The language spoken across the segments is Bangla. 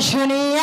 শুনিয়া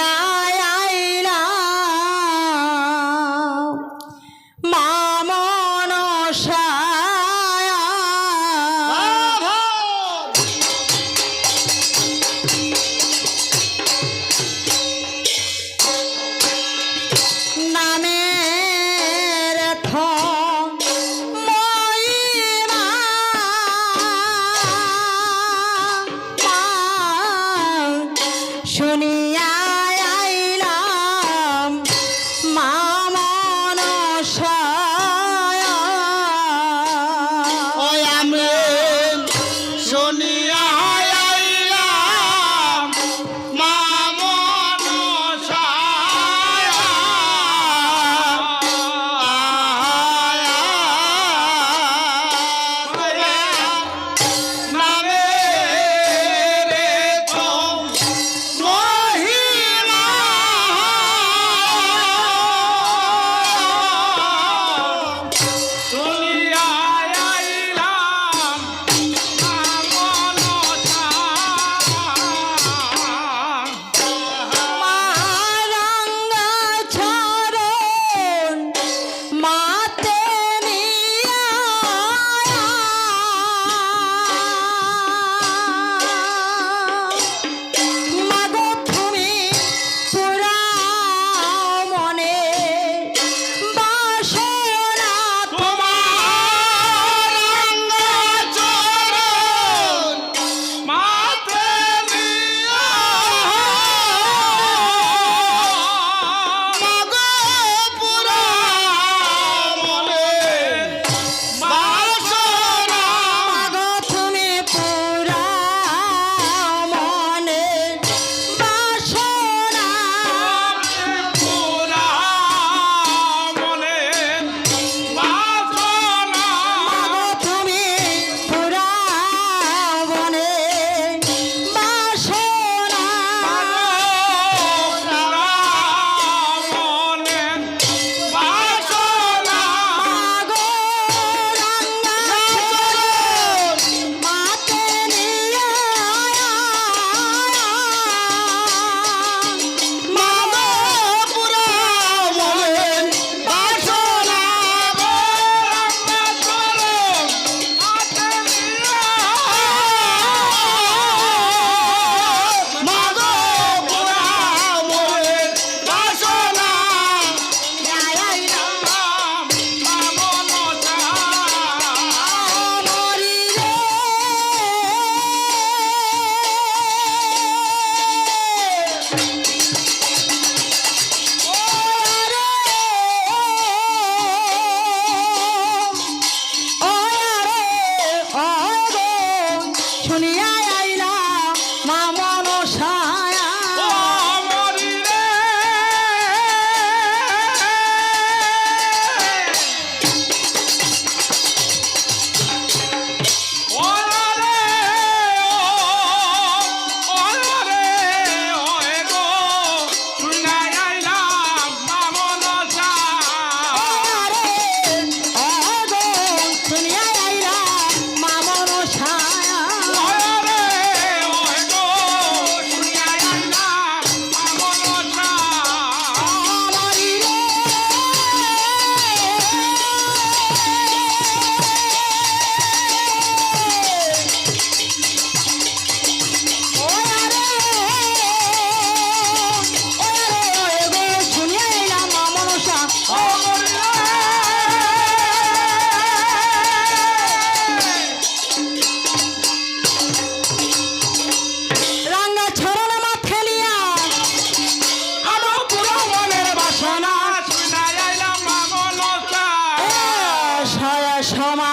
সমাজ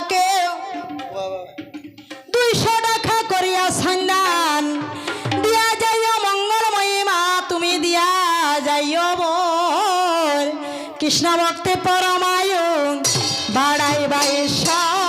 আমাকে দুইশো টাকা করিয়া সন্ধান। দিয়া যাইও মঙ্গলময়ী মা, তুমি দিয়া যাইও বল কৃষ্ণ ভক্তে পরমায়ু বাড়াই বাইশ্বর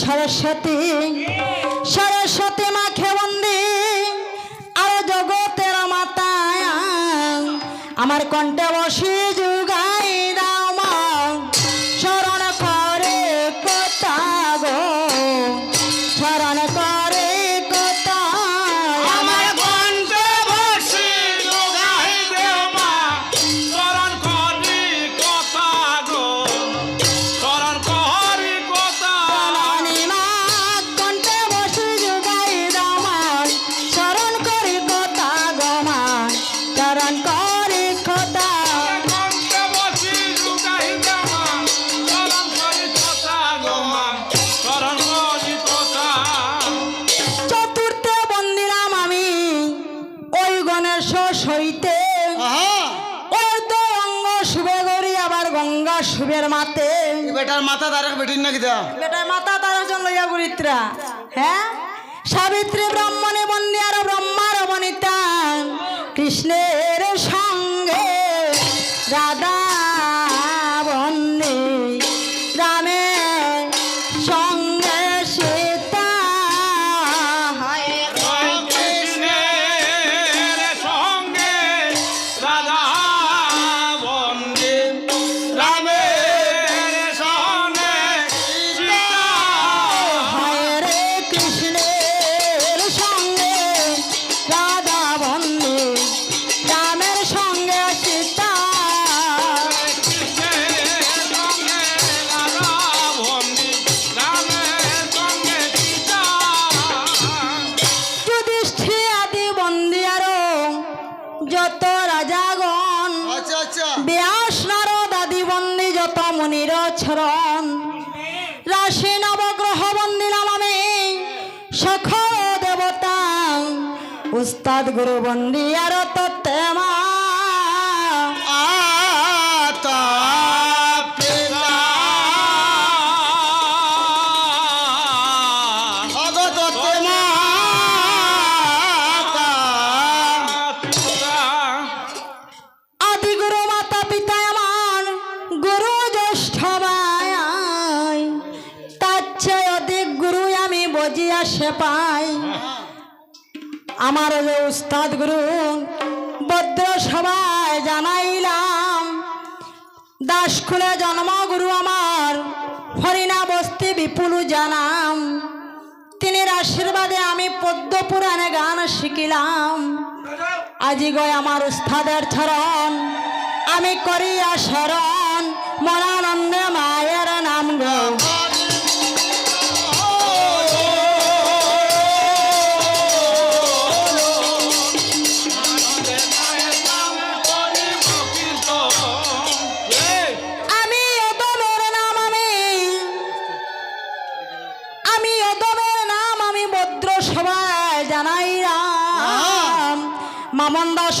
সরস্বতী সরস্বতী মা খেবন্দি আর জগতের মাতায় আমার কণ্ঠে বসি বেটার মাথা তারা বেটির নাকি কিতা বেটার মাথা তার জন লইয়া গুরিত্রা হ্যাঁ? সাবিত্রী ব্রাহ্মণে বন্দি আর ব্রহ্মার বনিতা কৃষ্ণের যত রাজাগণ। আচ্ছা আচ্ছা। ব্যাস নারদ আদি বন্দি যত মুনির ছরণ রাশি নবগ্রহ বন্দিলাম নামে সকল দেবতা। উস্তাদ গুরু বন্দি আর তত্ত্বমা। আমার যে উস্তাদ গুরু ভদ্র সবাই জানাইলাম, দাস খুলে জন্ম গুরু আমার, হরিণা বস্তি বিপুল জানাম। তিনের আশীর্বাদে আমি পদ্ম পুরাণে গান শিখিলাম। আজি গয় আমার উস্তাদের চরণ, আমি করিয়া শরণ মনানন্দে মামন দাস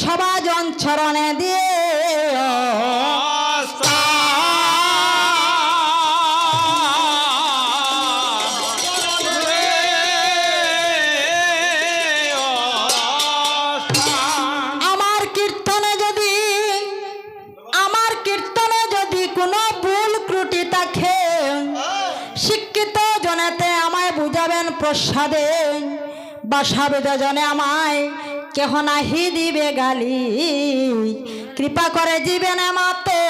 শরণে দিয়ে আমার কীর্তনে যদি, আমার কীর্তনে যদি কোনো ভুল আমায় বুঝাবেন প্রসাদে বাসাবেদ জনে আমায় কেহ নাহি দিবে গালি? কৃপা করে জীবনে মাতে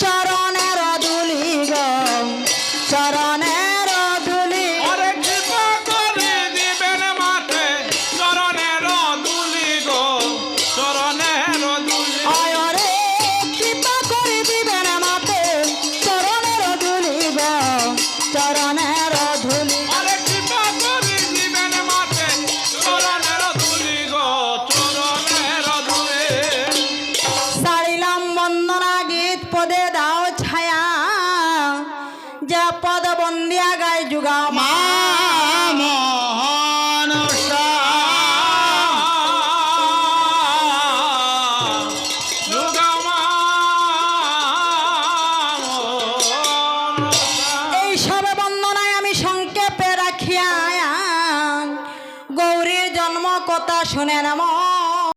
চরণের দুলি গরণের পদ বন্দিয়া গায় যুগা মা